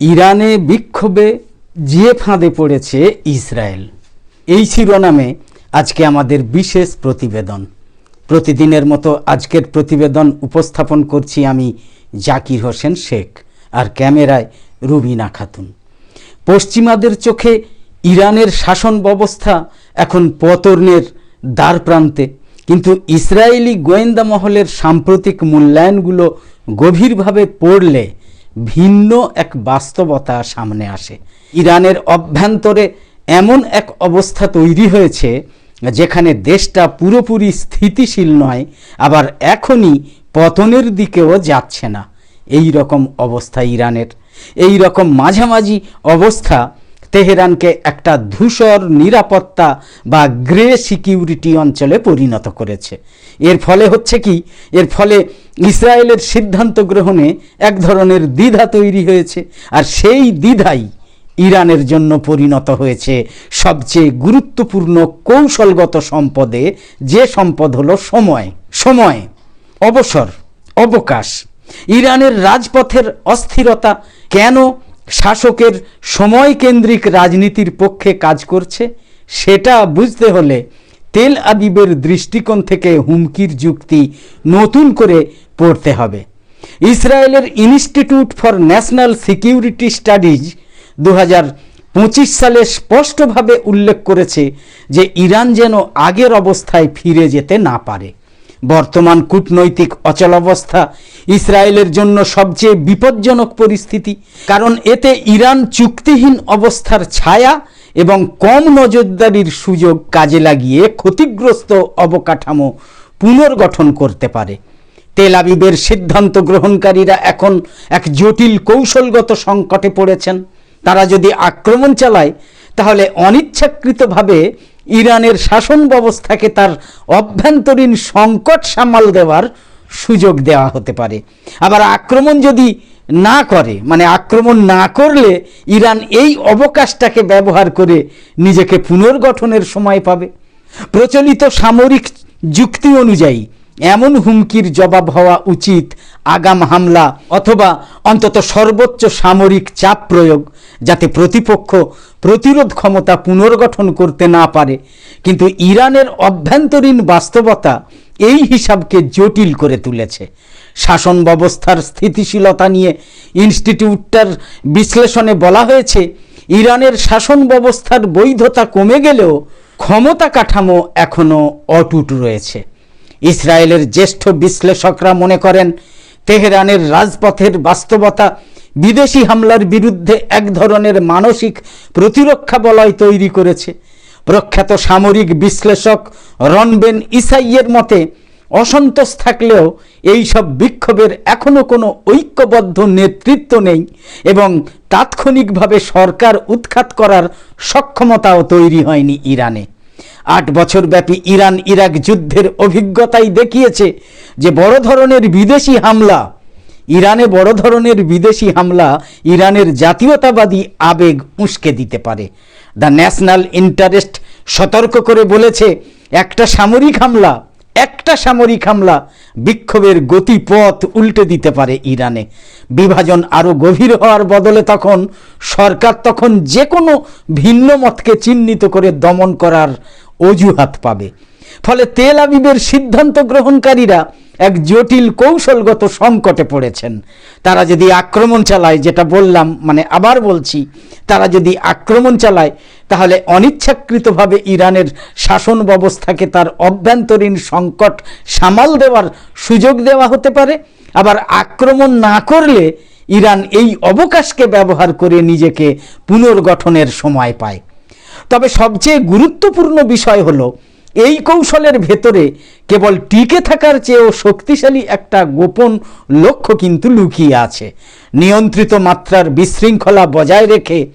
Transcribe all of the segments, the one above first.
ইরানে বিক্ষোভে জিয়ে ফাঁদে পড়েছে ইসরায়েল। এই শিরোনামে আজকে আমাদের বিশেষ প্রতিবেদন। প্রতিদিনের মতো আজকের প্রতিবেদন উপস্থাপন করছি আমি জাকির হোসেন শেখ আর ক্যামেরায় রুবিনা খাতুন। পশ্চিমাদের চোখে ইরানের শাসন ব্যবস্থা এখন পতনের দ্বার প্রান্তে, কিন্তু ইসরায়েলি গোয়েন্দা মহলের সাম্প্রতিক মূল্যায়নগুলো গভীরভাবে পড়লে ভিন্ন এক বাস্তবতা সামনে আসে। ইরানের অভ্যন্তরে এমন এক অবস্থা তৈরি হয়েছে যেখানে দেশটা পুরোপুরি স্থিতিশীল নয়, আবার এখনই পতনের দিকেও যাচ্ছে না। এই রকম অবস্থা ইরানের। এই রকম মাঝামাঝি অবস্থা তেহরানকে একটা ধূসর নিরাপত্তা বা গ্রে সিকিউরিটি অঞ্চলে পরিণত করেছে। এর ফলে হচ্ছে কি? এর ফলে ইসরায়েলের সিদ্ধান্ত গ্রহণে এক ধরনের দ্বিধা তৈরি হয়েছে আর সেই দ্বিধাই ইরানের জন্য পরিণত হয়েছে সবচেয়ে গুরুত্বপূর্ণ কৌশলগত সম্পদে। যে সম্পদ হলো সময়। সময়, অবসর, অবকাশ। ইরানের রাজপথের অস্থিরতা কেন শাসকের সময়কেন্দ্রিক রাজনীতির পক্ষে কাজ করছে, সেটা বুঝতে হলে তেল আবিবের দৃষ্টিকোণ থেকে হুমকির যুক্তি নতুন করে পড়তে হবে। ইসরায়েলের institute for national security studies দু পঁচিশ সালে স্পষ্টভাবে উল্লেখ করেছে যে ইরান যেন আগের অবস্থায় ফিরে যেতে না পারে। বর্তমান কূটনৈতিক অচলাবস্থা ইসরায়েলের জন্য সবচেয়ে বিপজ্জনক পরিস্থিতি। কারণ এতে ইরান চুক্তিহীন অবস্থার ছায়া এবং কম নজরদারির সুযোগ কাজে লাগিয়ে ক্ষতিগ্রস্ত অবকাঠামো পুনর্গঠন করতে পারে। তেল আবিবের সিদ্ধান্ত গ্রহণকারীরা এখন এক জটিল কৌশলগত সংকটে পড়েছেন। তারা যদি আক্রমণ চালায়, তাহলে অনিচ্ছাকৃতভাবে ইরানের শাসন ব্যবস্থাকে তার অভ্যন্তরীণ সংকট সামাল দেওয়ার সুযোগ দেওয়া হতে পারে। আবার আক্রমণ যদি না করে মানে আক্রমণ না করলে ইরান এই অবকাশটাকে ব্যবহার করে নিজেকে পুনর্গঠনের সময় পাবে। প্রচলিত সামরিক যুক্তি অনুযায়ী এমন হুমকির জবাব হওয়া উচিত আগাম হামলা অথবা অন্তত সর্বোচ্চ সামরিক চাপ প্রয়োগ যাতে প্রতিপক্ষ প্রতিরোধ ক্ষমতা পুনর্গঠন করতে না পারে। কিন্তু ইরানের অভ্যন্তরীণ বাস্তবতা এই হিসাবকে জটিল করে তুলেছে। শাসন ব্যবস্থার স্থিতিশীলতা নিয়ে ইনস্টিটিউটটার বিশ্লেষণে বলা হয়েছে, ইরানের শাসন ব্যবস্থার বৈধতা কমে গেলেও ক্ষমতা কাঠামো এখনও অটুট রয়েছে। ইসরায়েলের জ্যেষ্ঠ বিশ্লেষকরা মনে করেন, তেহরানের রাজপথের বাস্তবতা বিদেশি হামলার বিরুদ্ধে এক ধরনের মানসিক প্রতিরক্ষা বলয় তৈরি করেছে। প্রখ্যাত সামরিক বিশ্লেষক রনবেন ইসাইয়ের মতে, অসন্তোষ থাকলেও এই সব বিক্ষোভের এখনও কোনো ঐক্যবদ্ধ নেতৃত্ব নেই এবং তাৎক্ষণিকভাবে সরকার উৎখাত করার সক্ষমতাও তৈরি হয়নি ইরানে। আট বছর ব্যাপী ইরান ইরাক যুদ্ধের অভিজ্ঞতাই দেখিয়েছে যে বড় ধরনের বিদেশি হামলা ইরানে বড় ধরনের বিদেশি হামলা ইরানের জাতীয়তাবাদী আবেগ উস্কে দিতে পারে। দ্য ন্যাশনাল ইন্টারেস্ট সতর্ক করে বলেছে, একটা সামরিক হামলা, একটা সামরিক হামলা বিক্ষোভের গতিপথ উল্টে দিতে পারে ইরানে। বিভাজন আরও গভীর হওয়ার বদলে তখন সরকার তখন যে কোনো ভিন্ন মতকে চিহ্নিত করে দমন করার অজুহাত পাবে। ফলে তেল আবিবের সিদ্ধান্ত গ্রহণকারীরা এক জটিল কৌশলগত সংকটে পড়েছেন। তারা যদি আক্রমণ চালায়, যেটা বললাম মানে আবার বলছি, তারা যদি আক্রমণ চালায়, তাহলে অনিচ্ছাকৃতভাবে ইরানের শাসন ব্যবস্থাকে তার অভ্যন্তরীণ সংকট সামাল দেওয়ার সুযোগ দেওয়া হতে পারে। আবার আক্রমণ না করলে ইরান এই অবকাশকে ব্যবহার করে নিজেকে পুনর্গঠনের সময় পায়। তবে সবচেয়ে গুরুত্বপূর্ণ বিষয় হলো এই কৌশলের ভেতরে কেবল টিকে থাকার চেয়েও শক্তিশালী একটা গোপন লক্ষ্য কিন্তু লুকিয়ে আছে। নিয়ন্ত্রিত মাত্রার বিশৃঙ্খলা বজায় রেখে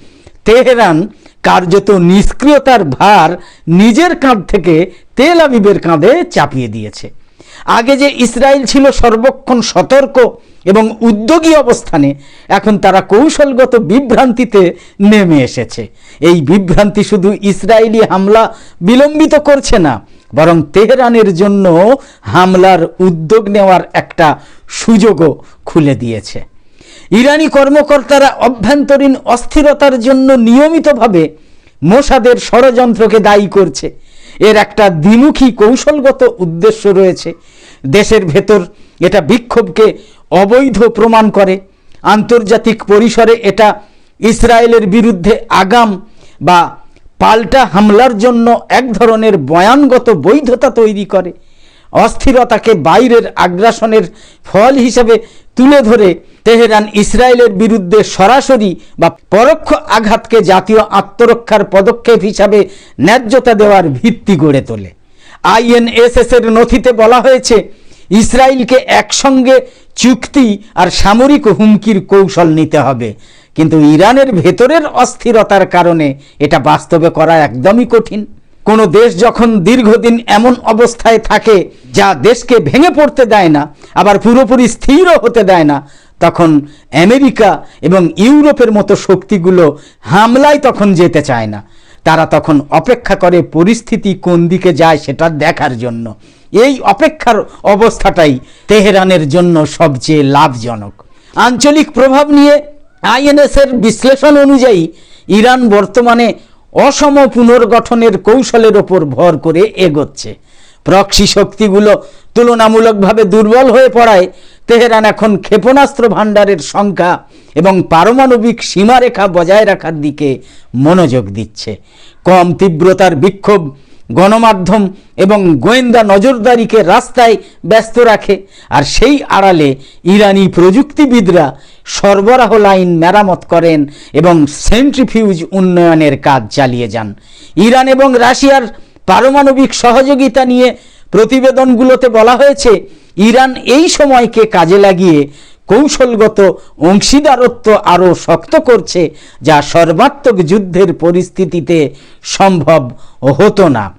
তেহরান কার্যত নিষ্ক্রিয়তার ভার নিজের কাঁধ থেকে তেল আবিবের কাঁধে চাপিয়ে দিয়েছে। আগে যে ইসরায়েল ছিল সর্বক্ষণ সতর্ক এবং উদ্যোগী অবস্থানে এখন তারা কৌশলগত বিভ্রান্তিতে নেমে এসেছে। এই বিভ্রান্তি শুধু ইসরায়েলি হামলা বিলম্বিত করছে না, বরং তেহরানের জন্য হামলার উদ্যোগ নেওয়ার একটা সুযোগও খুলে দিয়েছে। ইরানি কর্মকর্তারা অভ্যন্তরীণ অস্থিরতার জন্য নিয়মিতভাবে মোসাদের ষড়যন্ত্রকে দায়ী করছে। এর একটা দ্বিমুখী কৌশলগত উদ্দেশ্য রয়েছে। দেশের ভেতর এটা বিক্ষোভকে অবৈধ প্রমাণ করে। আন্তর্জাতিক পরিসরে এটা ইসরায়েলের বিরুদ্ধে আগাম বা পাল্টা হামলার জন্য এক ধরনের বয়ানগত বৈধতা তৈরি করে। অস্থিরতাকে বাইরের আগ্রাসনের ফল হিসেবে তুলে ধরে তেহরান ইসরায়েলের বিরুদ্ধে সরাসরি বা পরোক্ষ আঘাতকে জাতীয় আত্মরক্ষার পদক্ষেপ হিসাবে ন্যায্যতা দেওয়ার ভিত্তি গড়ে তোলে। আইএনএসএস এর নথিতে বলা হয়েছে ইসরায়েলকে একসঙ্গে চুক্তি আর সামরিক হুমকির কৌশল নিতে হবে। কিন্তু ইরানের ভেতরের অস্থিরতার কারণে এটা বাস্তবে করা একদমই কঠিন। কোনো দেশ যখন দীর্ঘদিন এমন অবস্থায় থাকে যা দেশকে ভেঙে পড়তে দেয় না, আবার পুরোপুরি স্থিরও হতে দেয় না, তখন আমেরিকা এবং ইউরোপের মতো শক্তিগুলো হামলায় তখন যেতে চায় না। তারা তখন অপেক্ষা করে পরিস্থিতি কোন দিকে যায় সেটা দেখার জন্য। এই অপেক্ষার অবস্থাটাই তেহরানের জন্য সবচেয়ে লাভজনক। আঞ্চলিক প্রভাব নিয়ে আইএনএসের বিশ্লেষণ অনুযায়ী ইরান বর্তমানে অসম পুনর্গঠনের কৌশলের ওপর ভর করে এগোচ্ছে। প্রক্সি শক্তিগুলো তুলনামূলকভাবে দুর্বল হয়ে পড়ায় তেহরান এখন ক্ষেপণাস্ত্র ভাণ্ডারের সংখ্যা এবং পারমাণবিক সীমারেখা বজায় রাখার দিকে মনোযোগ দিচ্ছে। কম তীব্রতার বিক্ষোভ গণমাধ্যম এবং গোয়েন্দা নজরদারিকে রাস্তায় ব্যস্ত রাখে। আর সেই আড়ালে ইরানি প্রযুক্তিবিদরা সরবরাহ লাইন মেরামত করেন এবং সেন্ট্রিফিউজ উন্নয়নের কাজ চালিয়ে যান। ইরান এবং রাশিয়ার পারমাণবিক সহযোগিতা নিয়ে প্রতিবেদনগুলোতে বলা হয়েছে, ইরান এই সময়কে কাজে লাগিয়ে কৌশলগত অংশীদারত্ব আরও শক্ত করছে, যা সর্বাত্মক যুদ্ধের পরিস্থিতিতে সম্ভব হতো না।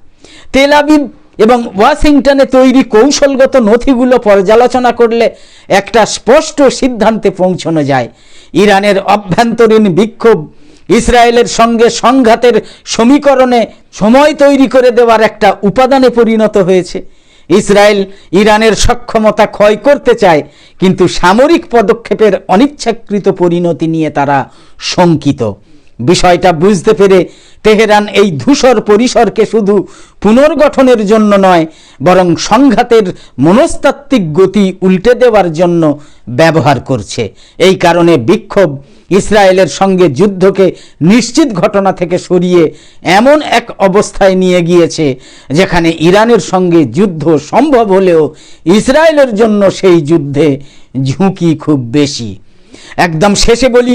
তেল আবিব এবং ওয়াশিংটনে তৈরি কৌশলগত নথিগুলো পর্যালোচনা করলে একটা স্পষ্ট সিদ্ধান্তে পৌঁছানো যায়। ইরানের অভ্যন্তরীণ বিক্ষোভ ইসরায়েলের সঙ্গে সংঘাতের সমীকরণে সময় তৈরি করে দেওয়ার একটা উপাদানে পরিণত হয়েছে। ইসরায়েল ইরানের সক্ষমতা ক্ষয় করতে চায়, কিন্তু সামরিক পদক্ষেপের অনিচ্ছাকৃত পরিণতি নিয়ে তারা শঙ্কিত। বিষয়টা বুঝতে পেরে তেহরান এই ধূসর পরিসরকে শুধু পুনর্গঠনের জন্য নয়, বরং সংঘাতের মনস্তাত্ত্বিক গতি উল্টে দেওয়ার জন্য ব্যবহার করছে। এই কারণে বিক্ষোভ ইসরায়েলের সঙ্গে যুদ্ধকে নিশ্চিত ঘটনা থেকে সরিয়ে এমন এক অবস্থায় নিয়ে গিয়েছে, যেখানে ইরানের সঙ্গে যুদ্ধ সম্ভব হলেও ইসরায়েলের জন্য সেই যুদ্ধে ঝুঁকি খুব বেশি। একদম শেষে বলি